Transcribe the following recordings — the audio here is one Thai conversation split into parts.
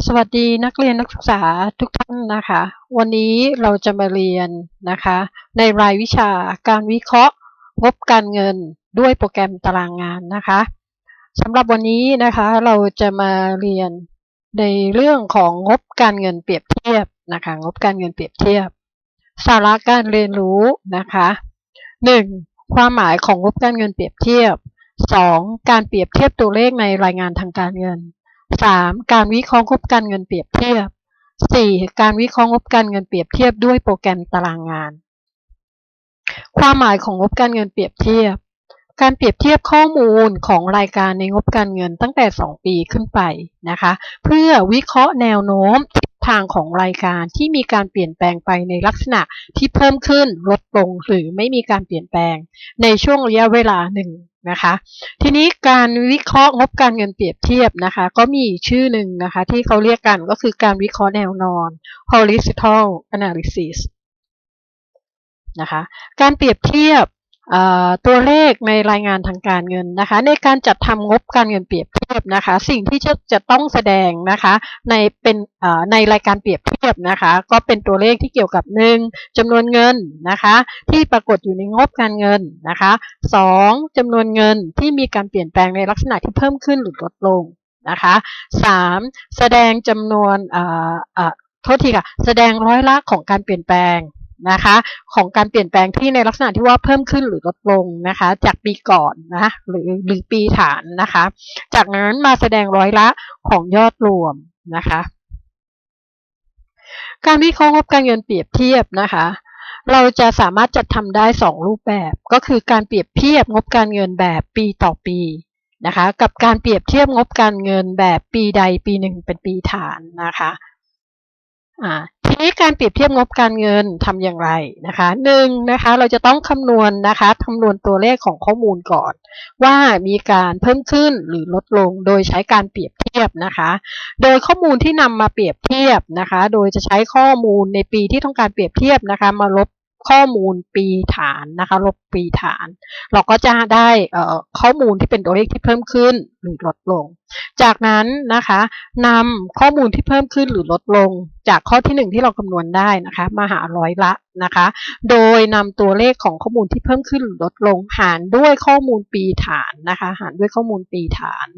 สวัสดีนักเรียนนักศึกษาทุกท่านนะคะ วันนี้เราจะมาเรียนนะคะ ในรายวิชาการวิเคราะห์งบการเงินด้วยโปรแกรมตารางงานนะคะสำหรับวันนี้นะคะเราจะมาเรียนในเรื่องของงบการเงินเปรียบเทียบนะคะงบการเงินเปรียบเทียบ สาระการเรียนรู้นะคะ 1. ความหมายของงบการเงินเปรียบเทียบ 2. การเปรียบเทียบตัวเลขในรายงานทางการเงิน 3. การวิเคราะห์งบการเงินเปรียบเทียบ 4. การวิเคราะห์งบการเงินเปรียบเทียบด้วยโปรแกรมตารางงาน ความหมายของงบการเงินเปรียบเทียบ การเปรียบเทียบข้อมูลของรายการในงบการเงินตั้งแต่ 2 ปีขึ้นไปนะคะ เพื่อวิเคราะห์แนวโน้มทิศทางของรายการที่มีการเปลี่ยนแปลงไปในลักษณะที่เพิ่มขึ้นลดลงหรือไม่มีการเปลี่ยนแปลง ในช่วงระยะเวลาห นะคะ ทีนี้การวิเคราะห์งบการเงินเปรียบเทียบนะคะ ก็มีชื่อหนึ่งนะคะ ที่เขาเรียกกันก็คือการวิเคราะห์แนวนอน horizontal analysis นะคะ การเปรียบเทียบ ตัวเลขในรายงานทางการเงินนะคะ ในการจัดทำงบการเงินเปรียบเทียบนะคะ สิ่งที่จะจะต้องแสดงนะคะในเป็นในรายการเปรียบเทียบนะคะ ก็เป็นตัวเลขที่เกี่ยวกับหนึ่งจำนวนเงินนะคะ ที่ปรากฏอยู่ในงบการเงินนะคะสองจำนวนเงินที่มีการเปลี่ยนแปลงในลักษณะที่เพิ่มขึ้นหรือลดลงนะคะสามแสดงจำนวนโทษทีค่ะ แสดงร้อยละของการเปลี่ยนแปลง นะคะ ของการเปลี่ยนแปลงที่ในลักษณะที่ว่าเพิ่มขึ้นหรือลดลงนะคะ จากปีก่อนนะหรือหรือปีฐานนะคะ จากนั้นมาแสดงร้อยละของยอดรวมนะคะ การวิเคราะห์งบการเงินเปรียบเทียบนะคะเราจะสามารถจัดทำได้ 2 รูปแบบ ก็คือการเปรียบเทียบงบการเงินแบบปีต่อปีนะคะ กับการเปรียบเทียบงบการเงินแบบปีใดปีหนึ่งเป็นปีฐานนะคะ ทีนี้การเปรียบเทียบงบการเงินทำอย่างไรนะคะหนึ่งนะคะเราจะต้องคำนวณนะคะคำนวณตัวเลขของข้อมูลก่อน ว่ามีการเพิ่มขึ้นหรือลดลงโดยใช้การเปรียบเทียบนะคะ โดยข้อมูลที่นำมาเปรียบเทียบนะคะ โดยจะใช้ข้อมูลในปีที่ต้องการเปรียบเทียบนะคะ มาลบ ข้อมูลปีฐานนะคะลบปีฐาน เราก็จะได้ข้อมูลที่เป็นตัวเลขที่เพิ่มขึ้นหรือลดลง จากนั้นนะคะนำข้อมูลที่เพิ่มขึ้นหรือลดลง จากข้อที่ 1 ที่เราคำนวณได้นะคะมาหาร้อยละนะคะ โดยนำตัวเลขของข้อมูลที่เพิ่มขึ้นหรือลดลง หารด้วยข้อมูลปีฐานนะคะ หารด้วยข้อมูลปีฐาน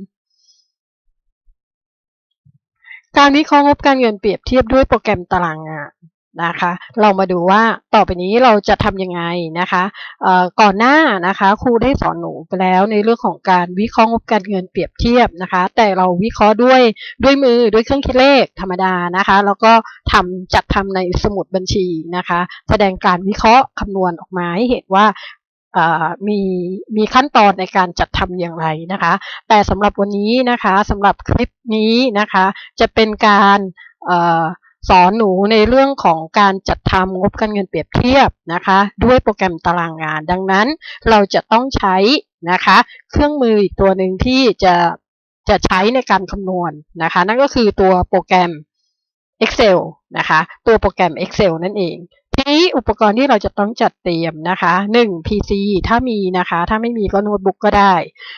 การวิเคราะห์งบการเงินเปรียบเทียบด้วยโปรแกรมตารางงาน นะคะ เรามาดูว่าต่อไปนี้เราจะทำยังไงนะคะก่อนหน้านะคะครูได้สอนหนูไปแล้วในเรื่องของการวิเคราะห์งบการเงินเปรียบเทียบนะคะ แต่เราวิเคราะห์ด้วยด้วยมือด้วยเครื่องคิดเลขธรรมดานะคะ แล้วก็ทำจัดทำในสมุดบัญชีนะคะ แสดงการวิเคราะห์คำนวณออกมาให้เห็นว่ามีมีขั้นตอนในการจัดทำอย่างไรนะคะ แต่สำหรับวันนี้นะคะสำหรับคลิปนี้นะคะ จะเป็นการ สอนหนูในเรื่องของการจัดทำงบการเงินเปรียบเทียบนะคะ ด้วยโปรแกรมตารางงาน ดังนั้นเราจะต้องใช้นะคะ เครื่องมืออีกตัวหนึ่งที่จะจะใช้ในการคำนวณนะคะ นั่นก็คือตัวโปรแกรม Excel นะคะ ตัวโปรแกรม Excel นั่นเอง ทีนี้อุปกรณ์ที่เราจะต้องจัดเตรียมนะคะ 1. PC ถ้ามีนะคะ ถ้าไม่มีก็โน้ตบุ๊กก็ได้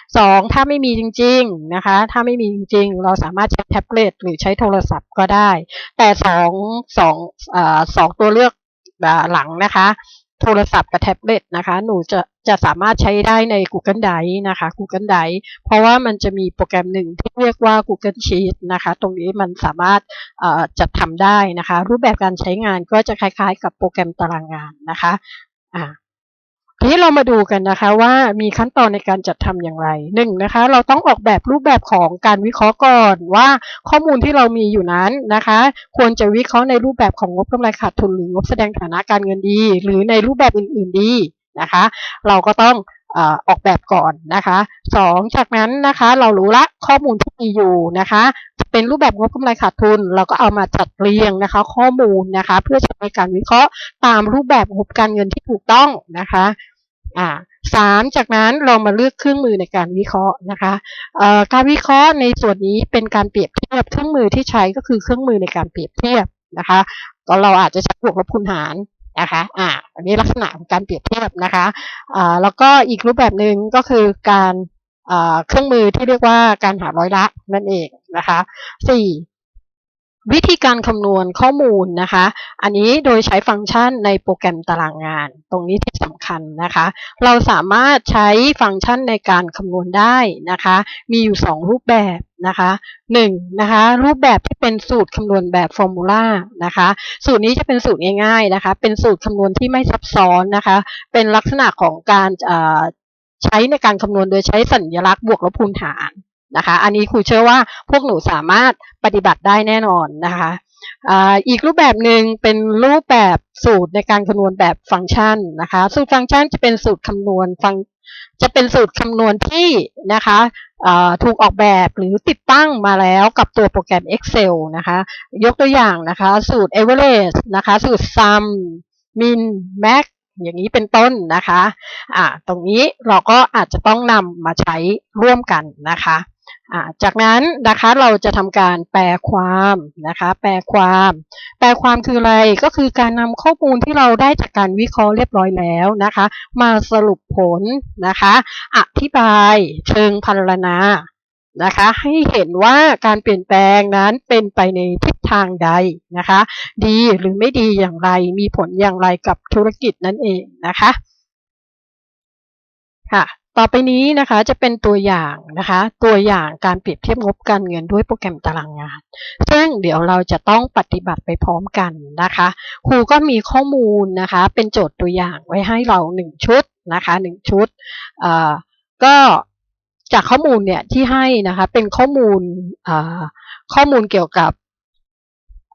2. ถ้าไม่มีจริงๆนะคะ ถ้าไม่มีจริงๆ เราสามารถใช้แท็บเล็ตหรือใช้โทรศัพท์ก็ได้ แต่2 2 2ตัวเลือกหลังนะคะ โทรศัพท์กับแท็บเล็ตนะคะ หนูจะจะสามารถใช้ได้ใน Google Drive นะคะ Google Drive เพราะว่ามันจะมีโปรแกรมหนึ่งที่เรียกว่า Google Sheet นะคะ ตรงนี้มันสามารถจัดทำได้นะคะ รูปแบบการใช้งานก็จะคล้ายๆ กับโปรแกรมตารางงานนะคะ นี้เรามาดูกันนะคะว่ามีขั้นตอนในการจัดทำอย่างไรหนึ่งนะคะ เราต้องออกแบบรูปแบบของการวิเคราะห์ก่อนว่าข้อมูลที่เรามีอยู่นั้นนะคะ ควรจะวิเคราะห์ในรูปแบบของงบกำไรขาดทุนหรืองบแสดงฐานะการเงินดี หรือในรูปแบบอื่น ๆดีนะคะ เราก็ต้องออกแบบก่อนนะคะสองจากนั้นนะคะเรารู้ละข้อมูลที่มีอยู่นะคะเป็นรูปแบบงบกำไรขาดทุน เราก็เอามาจัดเรียงนะคะ ข้อมูลนะคะ เพื่อใช้ในการวิเคราะห์ตามรูปแบบงบการเงินที่ถูกต้องนะคะ อ่าสามจากนั้นเรามาเลือกเครื่องมือในการวิเคราะห์นะคะการวิเคราะห์ในส่วนนี้เป็นการเปรียบเทียบเครื่องมือที่ใช้ก็คือเครื่องมือในการเปรียบเทียบนะคะก็เราอาจจะใช้บวกลบคูณหารนะคะอ่าอันนี้ลักษณะของการเปรียบเทียบนะคะอ่าแล้วก็อีกรูปแบบหนึ่งก็คือการเครื่องมือที่เรียกว่าการหาร้อยละนั่นเองนะคะสี่ วิธีการคำนวณข้อมูลนะคะ อันนี้โดยใช้ฟังก์ชันในโปรแกรมตารางงาน ตรงนี้ที่สำคัญนะคะ เราสามารถใช้ฟังก์ชันในการคำนวณได้นะคะ มีอยู่ 2 รูปแบบนะคะ1นะคะรูปแบบที่เป็นสูตรคำนวณแบบฟอร์มูลานะคะสูตรนี้จะเป็นสูตรง่าย ๆนะคะ เป็นสูตรคำนวณที่ไม่ซับซ้อนนะคะ เป็นลักษณะของการใช้ในการคำนวณโดยใช้สัญลักษณ์บวกลบคูณหาร นะคะ อันนี้ครูเชื่อว่าพวกหนูสามารถปฏิบัติได้แน่นอนนะคะอีกรูปแบบหนึ่งเป็นรูปแบบสูตรในการคำนวณแบบฟังก์ชันนะคะ สูตรฟังก์ชันจะเป็นสูตรคำนวณฟังจะเป็นสูตรคำนวณที่นะคะถูกออกแบบหรือติดตั้งมาแล้วกับตัวโปรแกรม Excel นะคะ ยกตัวอย่างนะคะ สูตร average นะคะ สูตร sum min max อย่างนี้เป็นต้นนะคะ อ่า ตรงนี้เราก็อาจจะต้องนำมาใช้ร่วมกันนะคะ จากนั้นนะคะเราจะทำการแปลความนะคะแปลความ แปลความคืออะไรก็คือการนำข้อมูลที่เราได้จากการวิเคราะห์เรียบร้อยแล้วนะคะ มาสรุปผลนะคะอธิบายเชิงพรรณนานะคะให้เห็นว่าการเปลี่ยนแปลงนั้นเป็นไปในทิศทางใดนะคะ ดีหรือไม่ดีอย่างไรมีผลอย่างไรกับธุรกิจนั่นเองนะคะค่ะ ต่อไปนี้นะคะจะเป็นตัวอย่างนะคะ ตัวอย่างการเปรียบเทียบงบการเงินด้วยโปรแกรมตารางงาน ซึ่งเดี๋ยวเราจะต้องปฏิบัติไปพร้อมกันนะคะ ครูก็มีข้อมูลนะคะ เป็นโจทย์ตัวอย่างไว้ให้เรา 1 ชุดนะคะ1ชุดก็จากข้อมูลเนี่ยที่ให้นะคะเป็นข้อมูลข้อมูลเกี่ยวกับ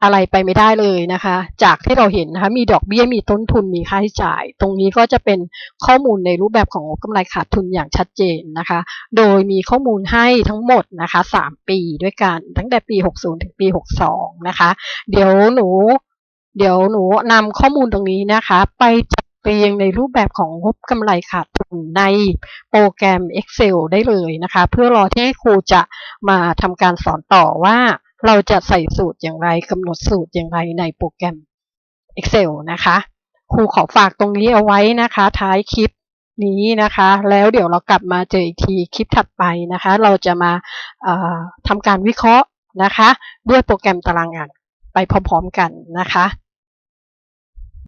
อะไรไปไม่ได้เลยนะคะ จากที่เราเห็นนะคะมีดอกเบี้ยมีต้นทุนมีค่าใช้จ่าย ตรงนี้ก็จะเป็นข้อมูลในรูปแบบของกำไรขาดทุนอย่างชัดเจนนะคะ โดยมีข้อมูลให้ทั้งหมดนะคะ 3 ปีด้วยกันตั้งแต่ปี 60 ถึงปี 62 นะคะ เดี๋ยวหนู เดี๋ยวหนูนำข้อมูลตรงนี้นะคะ ไปจัดเรียงในรูปแบบของงบกำไรขาดทุนในโปรแกรม Excel ได้เลยนะคะ เพื่อรอที่ครูจะมาทำการสอนต่อว่า เราจะใส่สูตรอย่างไรกำหนดสูตรอย่างไรในโปรแกรม Excel นะคะครูขอฝากตรงนี้เอาไว้นะคะ ท้ายคลิปนี้นะคะ แล้วเดี๋ยวเรากลับมาเจออีกทีคลิปถัดไปนะคะ เราจะมาทำการวิเคราะห์นะคะ ด้วยโปรแกรมตารางงานไปพร้อมๆกันนะคะ